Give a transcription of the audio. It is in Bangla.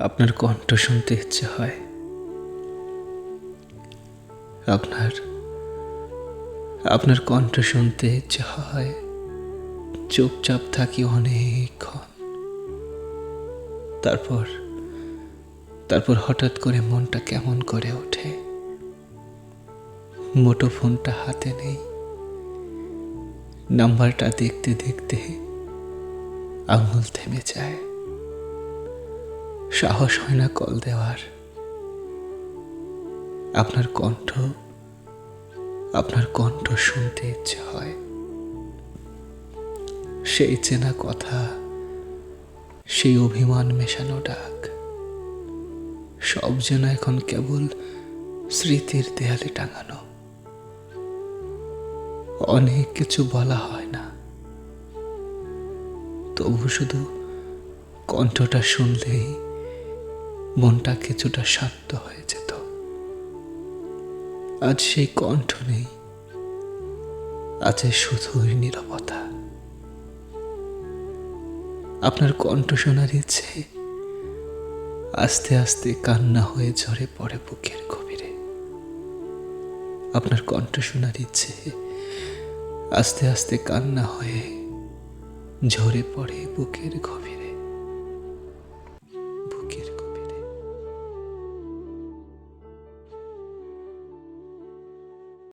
আপনার কণ্ঠ শুনতে ইচ্ছে হয়। আপনার আপনার কণ্ঠ শুনতে ইচ্ছে হয়। চুপচাপ থাকি অনেকক্ষণ। তারপর তারপর হঠাৎ করে মনটা কেমন করে ওঠে? মোটো ফোনটা হাতে নেই। নাম্বারটা দেখতে দেখতে আঙুল থেমে যায়। সাহস হয় না কল দেওয়ার। আপনার কণ্ঠ আপনার কণ্ঠ শুনতে ইচ্ছে হয়। সেই চেনা কথা, সেই অভিমান মেশানো ডাক। সব যেন এখন কেবল স্মৃতির দেয়ালে টাঙানো। অনেক কিছু বলা হয় না। তবু শুধু কণ্ঠটা শুনলেই মনটা কিছুটা শান্ত হয়ে যেত। আজ সেই কণ্ঠ নেই। আছে শুধুই নীরবতা। আপনার কণ্ঠ শোনার ইচ্ছে আস্তে আস্তে কান্না হয়ে ঝরে পড়ে বুকের গভীরে। আপনার কণ্ঠ শোনার ইচ্ছে আস্তে আস্তে কান্না হয়ে ঝরে পড়ে বুকের গভীরে।